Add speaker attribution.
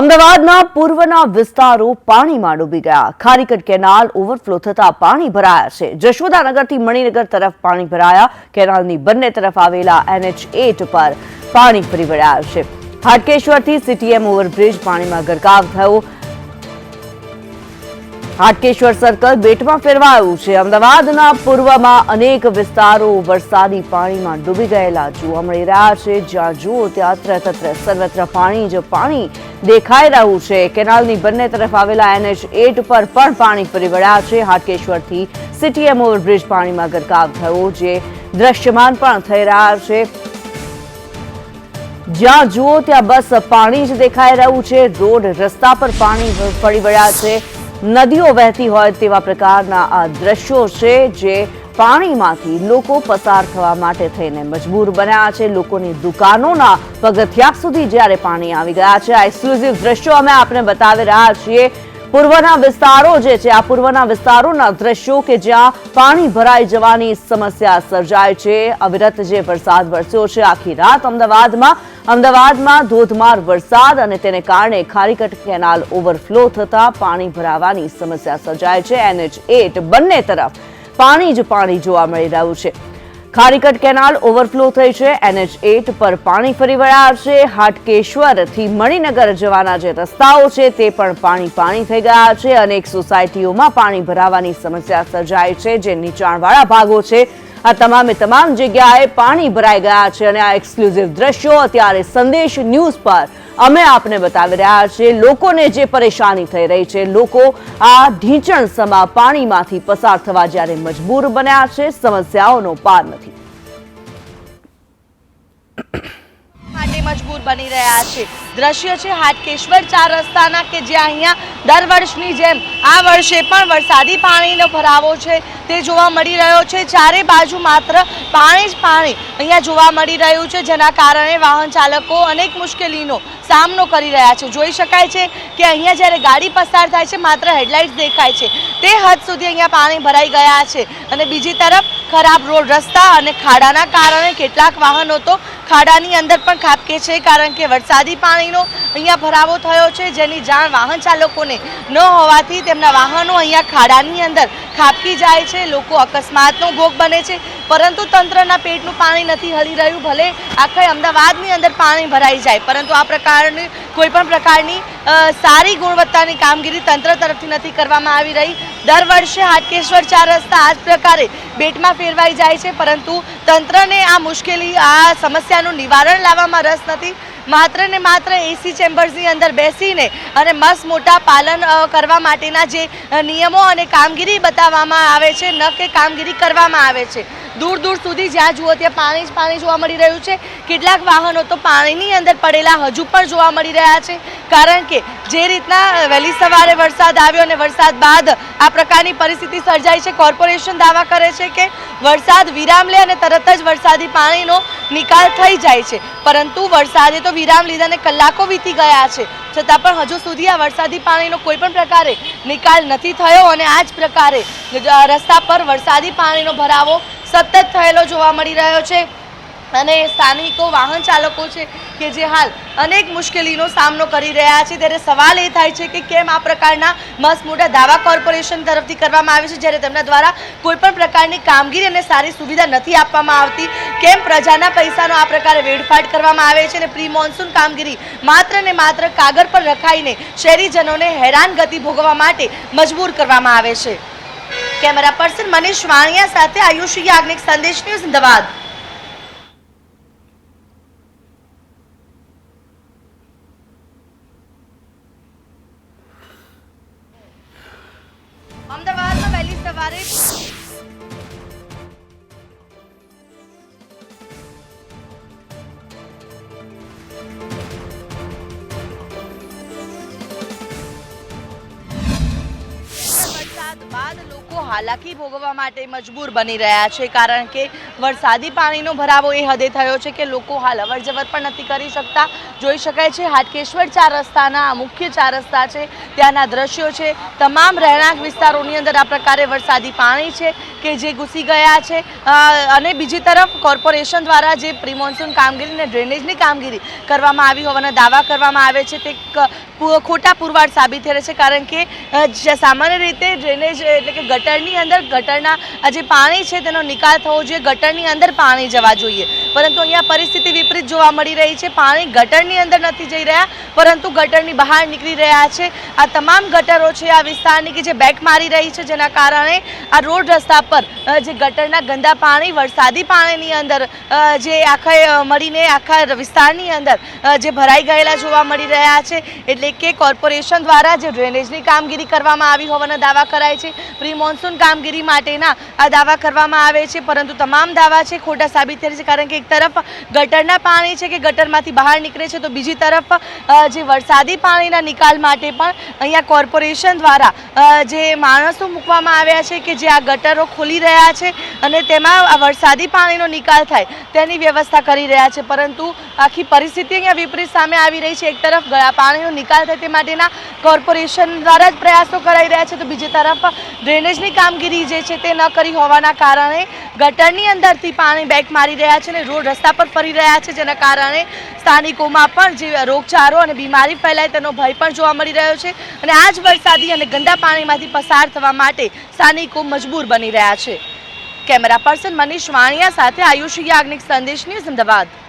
Speaker 1: અમદાવાદના પૂર્વના વિસ્તારો પાણીમાં ડૂબી ગયા. ખારીકટ કેનાલ ઓવરફ્લો થતા પાણી ભરાયા છે. જશોદાનગરથી મણિનગર તરફ પાણી ભરાયા. કેનાલની બંને તરફ આવેલા એનએચ એટ પર પાણી ફરી વળ્યા છે. હાટકેશ્વરથી સીટીએમ ઓવરબ્રિજ પાણીમાં ગરકાવ થયો. હાટકેશ્વર સર્કલ બેટમાં ફેરવાયું છે. અમદાવાદના પૂર્વમાં અનેક વિસ્તારો વરસાદી પાણીમાં ડૂબી ગયેલા જોવા મળી રહ્યા છે. જ્યાં જુઓ ત્યાં ત્રત્ર સર્વત્ર પાણી જ પાણી દેખાઈ રહ્યું છે. કેનાલની બંને તરફ આવેલા એનએચ એટ પર પણ પાણી ફરી વળ્યા છે. હાટકેશ્વરથી સીટીએમ ઓવરબ્રિજ પાણીમાં ગરકાવ થયો જે દ્રશ્યમાન પણ થઈ રહ્યા છે. જ્યાં જુઓ ત્યાં બસ પાણી જ દેખાઈ રહ્યું છે. રોડ રસ્તા પર પાણી ફરી વળ્યા છે. નદીઓ વહેતી હોય તેવા પ્રકારના આ દ્રશ્યો છે જે પાણીમાંથી લોકો પસાર થવા માટે થઈને મજબૂર બન્યા છે. લોકોની દુકાનોના પગથિયા સુધી જ્યારે પાણી આવી ગયા છે. આ એક્સક્લુઝિવ દ્રશ્યો અમે આપને બતાવી રહ્યા છીએ. પૂર્વના વિસ્તારો જે છે, આ પૂર્વના વિસ્તારોના દ્રશ્યો કે જ્યાં પાણી ભરાઈ જવાની સમસ્યા સર્જાય છે. અવિરત જે વરસાદ વરસ્યો છે, આખી રાત અમદાવાદમાં અમદાવાદમાં ધોધમાર વરસાદ અને તેને કારણે ખારીકટ કેનાલ ઓવરફ્લો થતા પાણી ભરાવાની સમસ્યા સર્જાય છે. એનએચ એટ બંને તરફ પાણી જ પાણી જોવા મળી રહ્યું છે. ખારીકટ કેનાલ ઓવરફ્લો થઈ છે. એનએચ એટ પર પાણી ફરી વળ્યા છે. હાટકેશ્વરથી મણિનગર જવાના જે રસ્તાઓ છે તે પણ પાણી પાણી થઈ ગયા છે. અનેક સોસાયટીઓમાં પાણી ભરાવાની સમસ્યા સર્જાય છે. જે નીચાણવાળા ભાગો છે આ તમામે તમામ જગ્યાએ પાણી ભરાઈ ગયા છે અને આ એક્સક્લુઝિવ દ્રશ્યો અત્યારે સંદેશ ન્યૂઝ પર અમે આપને બતાવી રહ્યા છીએ. લોકોને જે પરેશાની થઈ રહી છે, લોકો આ ઢીંચણ સમા પાણીમાંથી પસાર થવા જ્યારે મજબૂર બન્યા છે, સમસ્યાઓનો પાર નથી.
Speaker 2: મજબૂર બની રહ્યા છે. દ્રશ્ય છે હાટકેશ્વર ચાર રસ્તાના કે જ્યાં અહીંયા દર વર્ષની જેમ આ વર્ષે પણ વરસાદી પાણીનો ભરાવો છે. તે જોવા મળી રહ્યો છે. ચારે બાજુ માત્ર પાણી જ પાણી અહીંયા જોવા મળી રહ્યું છે, જેના કારણે વાહન ચાલકો અનેક મુશ્કેલીનો સામનો કરી રહ્યા છે. જોઈ શકાય છે કે અહીંયા જ્યારે ગાડી પસાર થાય છે, માત્ર હેડલાઇટ્સ દેખાય છે. તે હદ સુધી અહીંયા પાણી ભરાઈ ગયા છે. અને બીજી તરફ ખરાબ રોડ રસ્તા અને ખાડાના કારણે કેટલાક વાહનો તો ખાડાની અંદર પણ ખાબકે છે, કારણ કે વરસાદી પાણીનો અહીંયા ભરાવો થયો છે. જેની જાણ વાહન ચાલકોને ન હોવાથી તેમના વાહનો અહીંયા ખાડાની અંદર ખાબકી જાય છે. લોકો અકસ્માતનો ભોગ બને છે. પરંતુ તંત્રના પેટનું પાણી નથી હલી રહ્યું. ભલે આખા અમદાવાદની અંદર પાણી ભરાઈ જાય, પરંતુ આ પ્રકારની કોઈ પણ પ્રકારની સારી ગુણવત્તાની કામગીરી તંત્ર તરફથી નથી કરવામાં આવી રહી. દર વર્ષે હાટકેશ્વર ચાર રસ્તા આ જ પ્રકારે બેટમાં ફેરવાઈ જાય છે, પરંતુ તંત્રને આ મુશ્કેલી, આ સમસ્યાનું નિવારણ લાવવામાં રસ નથી. માત્ર ને માત્ર એસી ચેમ્બર્સની અંદર બેસીને અને મસ્ત મોટા પાલન કરવા માટેના જે નિયમો અને કામગીરી બતાવવામાં આવે છે, ન કે કામગીરી કરવામાં આવે છે. દૂર દૂર સુધી જ્યાં જુઓ ત્યાં પાણી જ પાણી જોવા મળી રહ્યું છે. કેટલાક વાહનો તો પાણીની અંદર પડેલા હજુ પણ જોવા મળી રહ્યા છે. કારણ કે જે રીતના વહેલી સવારે વરસાદ આવ્યો અને વરસાદ બાદ આ પ્રકારની પરિસ્થિતિ સર્જાઈ છે, કોર્પોરેશન દાવા કરે છે કે વરસાદ વિરામ લે અને તરત જ વરસાદી પાણીનો નિકાલ થઈ જાય છે. પરંતુ વરસાદે તો વિરામ લીધાને કલાકો વીતી ગયા છે. છતાં પણ હજુ સુધી આ વરસાદી પાણીનો કોઈ પણ પ્રકારે નિકાલ નથી થયો અને આ જ પ્રકારે રસ્તા પર વરસાદી પાણીનો ભરાવો સતત થયેલો જોવા મળી રહ્યો છે. અને સ્થાનિકો, વાહન ચાલકો છે કે જે હાલ અનેક મુશ્કેલીનો સામનો કરી રહ્યા છે. ત્યારે સવાલ એ થાય છે કે કેમ આ પ્રકારના મસમોટા દાવા કોર્પોરેશન તરફથી કરવામાં આવે છે? જ્યારે તેમના દ્વારા કોઈપણ પ્રકારની કામગીરી અને સારી સુવિધા નથી આપવામાં આવતી, કેમ પ્રજાના પૈસાનો આ પ્રકારે વેડફાટ કરવામાં આવે છે? અને પ્રી મોન્સૂન કામગીરી માત્ર ને માત્ર કાગળ પર રખાઈને શહેરીજનોને હેરાન ગતિ ભોગવવા માટે મજબૂર કરવામાં આવે છે. કેમેરા પર્સન મનીષ વાણિયા સાથે આયુષી યાજ્ઞિક સંદેશ ન્યૂઝ અમદાવાદ અમદાવાદમાં વહેલી સવારે હાલાકી ભોગવવા માટે મજબૂર બની રહ્યા છે કારણ કે વરસાદી પાણીનો ભરાવો એ હદે થયો છે કે લોકો હાલ અવર પણ નથી કરી શકતા. જોઈ શકાય છે હાટકેશ્વર ચાર રસ્તાના મુખ્ય ચાર રસ્તા છે. ત્યાંના દ્રશ્યો છે. તમામ રહેણાંક વિસ્તારોની અંદર આ પ્રકારે વરસાદી પાણી છે કે જે ઘૂસી ગયા છે. અને બીજી તરફ કોર્પોરેશન દ્વારા જે પ્રી મોન્સૂન કામગીરી અને ડ્રેનેજની કામગીરી કરવામાં આવી હોવાના દાવા કરવામાં આવે છે તે ખોટા પુરવાર સાબિત થયેલા છે કારણ કે સામાન્ય રીતે ડ્રેનેજ એટલે કે ગટરની અંદર ગટરના જે પાણી છે તેનો નિકાલ થવો જોઈએ, ગટરની અંદર પાણી જવા જોઈએ. પરંતુ અહીંયા પરિસ્થિતિ વિપરીત જોવા મળી રહી છે. પાણી ગટરની અંદર નથી જઈ રહ્યા, પરંતુ ગટરની બહાર નીકળી રહ્યા છે. આ તમામ ગટરો છે, આ વિસ્તારની કે જે બેક મારી રહી છે, જેના કારણે આ રોડ રસ્તા પર જે ગટરના ગંદા પાણી, વરસાદી પાણીની અંદર જે આખા મળીને આખા વિસ્તારની અંદર જે ભરાઈ ગયેલા જોવા મળી રહ્યા છે. એટલે કે કોર્પોરેશન દ્વારા જે ડ્રેનેજની કામગીરી કરવામાં આવી હોવાના દાવા કરાય છે. પ્રી મોન્સૂન કામગીરી માટેના દાવા કરવામાં આવે છે. પરંતુ તમામ દાવા છે, ખોટા સાબિત થયા છે, કારણ કે એક તરફ ગટરના પાણી છે કે ગટરમાંથી બહાર નીકળે છે, તો બીજી તરફ જે વરસાદી પાણીના નિકાલ માટે પણ અહીંયા કોર્પોરેશન દ્વારા જે માણસો મૂકવામાં આવ્યા છે કે જે આ ગટરો ખોલી રહ્યા છે અને તેમાં વરસાદી પાણીનો નિકાલ થાય, તેની વ્યવસ્થા કરી રહ્યા છે. પરંતુ આખી પરિસ્થિતિ અહીંયા વિપરીત સામે આવી રહી છે. એક તરફ પાણીનો નિકાલ થાય તે માટેના કોર્પોરેશન દ્વારા જ પ્રયાસો કરાઈ રહ્યા છે, તો બીજી તરફ ડ્રેનેજની કામગીરી જે છે તે ન કરી હોવાના કારણે ગટરની અંદરથી પાણી બેક મારી રહ્યા છે અને રોડ રસ્તા પર ફરી રહ્યા છે, જેના કારણે સ્થાનિકોમાં પણ જે રોગચાળો અને બીમારી ફેલાય તેનો ભય પણ જોવા મળી રહ્યો છે અને આ જ વરસાદી અને ગંદા પાણીમાંથી પસાર થવા માટે સ્થાનિકો મજબૂર બની રહ્યા છે. કેમેરા પર્સન મનીષ વાણિયા સાથે આયુષ યાજ્ઞિક સંદેશ ન્યૂઝ અમદાવાદ.